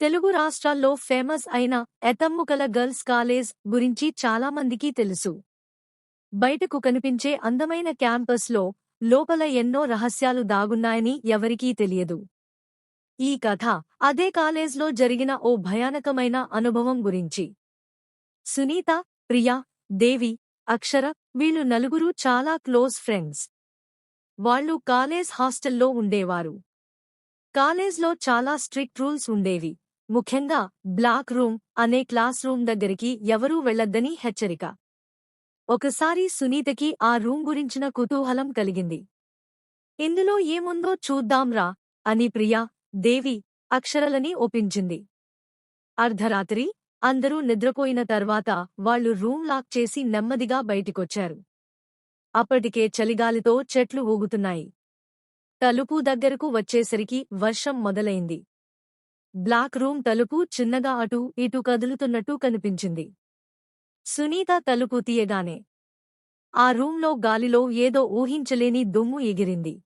తెలుగు రాష్ట్రాల్లో ఫేమస్ అయిన ఎతమ్ముకల girls college గురించి చాలామందికి తెలుసు. బయటకు కనిపించే అందమైన క్యాంపస్లో లోపల ఎన్నో రహస్యాలు దాగున్నాయని ఎవరికీ తెలియదు. ఈ కథ అదే కాలేజ్లో జరిగిన ఓ భయానకమైన అనుభవం గురించి. సునీత ప్రియా దేవి అక్షర వీళ్ళు నలుగురు చాలా క్లోజ్ ఫ్రెండ్స్. వాళ్ళు కాలేజ్ హాస్టల్లో ఉండేవారు. కాలేజ్లో చాలా స్ట్రిక్ట్ రూల్స్ ఉండేవి. ముఖ్యంగా బ్లాక్ రూమ్ అనే క్లాస్ రూమ్ దగ్గరికి ఎవరూ వెళ్ళొద్దని హెచ్చరిక. ఒకసారి సునీతకి ఆ రూమ్ గురించిన కుతూహలం కలిగింది. ఇందులో ఏముందో చూద్దాంరా అని ప్రియా దేవి అక్షరలని ఒప్పించింది. అర్ధరాత్రి అందరూ నిద్రపోయిన తర్వాత వాళ్ళు రూమ్ లాక్ చేసి నెమ్మదిగా బయటికొచ్చారు. అప్పటికే చలిగాలితో చెట్లు ఊగుతున్నాయి. తలుపు దగ్గరకు వచ్చేసరికి వర్షం మొదలైంది. బ్లాక్ రూమ్ తలుపు చిన్నగా అటూ ఇటు కదులుతున్నట్టు కనిపించింది. సునీత తలుపు తీయగానే ఆ రూంలో గాలిలో ఏదో ఊహించలేని దుమ్ము ఎగిరింది.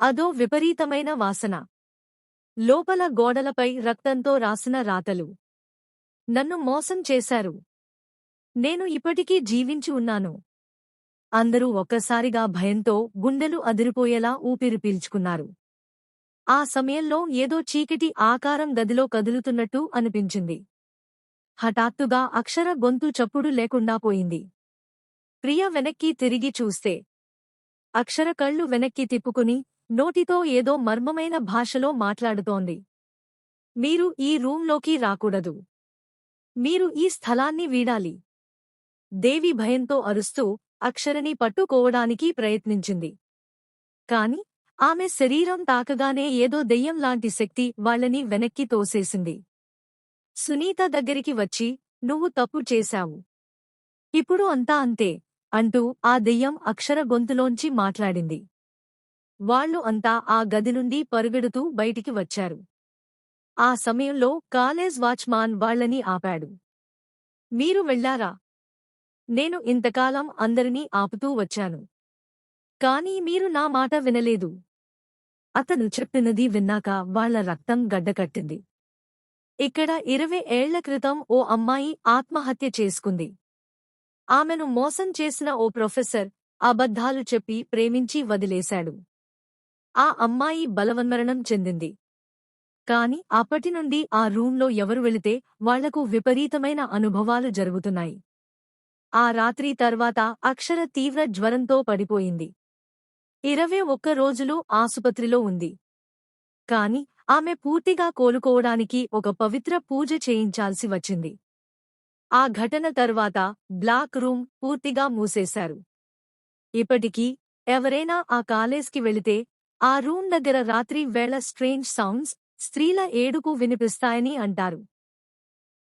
అదో విపరీతమైన వాసన. లోపల గోడలపై రక్తంతో రాసిన రాతలు. నన్ను మోసం చేశారు. నేను ఇప్పటికీ జీవించి ఉన్నాను. అందరూ ఒక్కసారిగా భయంతో గుండెలు అదిరిపోయేలా ఊపిరి పీల్చుకున్నారు. ఆ సమయంలో ఏదో చీకటి ఆకారం గదిలో కదులుతున్నట్టు అనిపించింది. హఠాత్తుగా అక్షర గొంతు చప్పుడు లేకుండా పోయింది. ప్రియ వెనక్కి తిరిగి చూస్తే. అక్షర కళ్ళు వెనక్కి తిప్పుకుని నోటితో ఏదో మర్మమైన భాషలో మాట్లాడుతోంది. మీరు ఈ రూంలోకి రాకూడదు. మీరు ఈ స్థలాన్ని వీడాలి. దేవి భయంతో అరుస్తూ అక్షరని పట్టుకోవడానికి ప్రయత్నించింది. కాని ఆమె శరీరం తాకగానే ఏదో దెయ్యంలాంటి శక్తి వాళ్ళని వెనక్కి తోసేసింది. సునీత దగ్గరికి వచ్చి నువ్వు తప్పు చేశావు. ఇప్పుడు అంతా అంతే అంటూ ఆ దెయ్యం అక్షర గొంతులోంచి మాట్లాడింది. వాళ్ళు అంతా ఆ గది నుండి పరుగెడుతూ బయటికి వచ్చారు. ఆ సమయంలో కాలేజ్ వాచ్మాన్ వాళ్ళని ఆపాడు. మీరు వెళ్ళారా నేను ఇంతకాలం అందరినీ ఆపుతూ వచ్చాను. కానీ మీరు నా మాట వినలేదు. అతను చెప్పినది విన్నాక వాళ్ళ రక్తం గడ్డకట్టింది. ఇక్కడ ఇరవై ఏళ్ళ క్రితం ఓ అమ్మాయి ఆత్మహత్య చేసుకుంది. ఆమెను మోసం చేసిన ఓ ప్రొఫెసర్ అబద్ధాలు చెప్పి ప్రేమించి వదిలేశాడు. ఆ అమ్మాయి బలవన్మరణం చెందింది. కాని అప్పటినుండి ఆ రూంలో ఎవరు వెళితే వాళ్ళకు విపరీతమైన అనుభవాలు జరుగుతున్నాయి. ఆ రాత్రి తర్వాత అక్షర తీవ్ర జ్వరంతో పడిపోయింది. ఇరవై ఒక్క రోజులు ఆసుపత్రిలో ఉంది. కాని ఆమె పూర్తిగా కోలుకోవడానికి ఒక పవిత్ర పూజ చేయించాల్సి వచ్చింది. ఆ ఘటన తర్వాత బ్లాక్ రూమ్ పూర్తిగా మూసేశారు. ఇప్పటికీ ఎవరైనా ఆ కాలేజ్కి వెళితే ఆ రూమ్ దగ్గర రాత్రి వేళ స్ట్రేంజ్ సౌండ్స్ స్త్రీల ఏడుకు వినిపిస్తాయని అంటారు.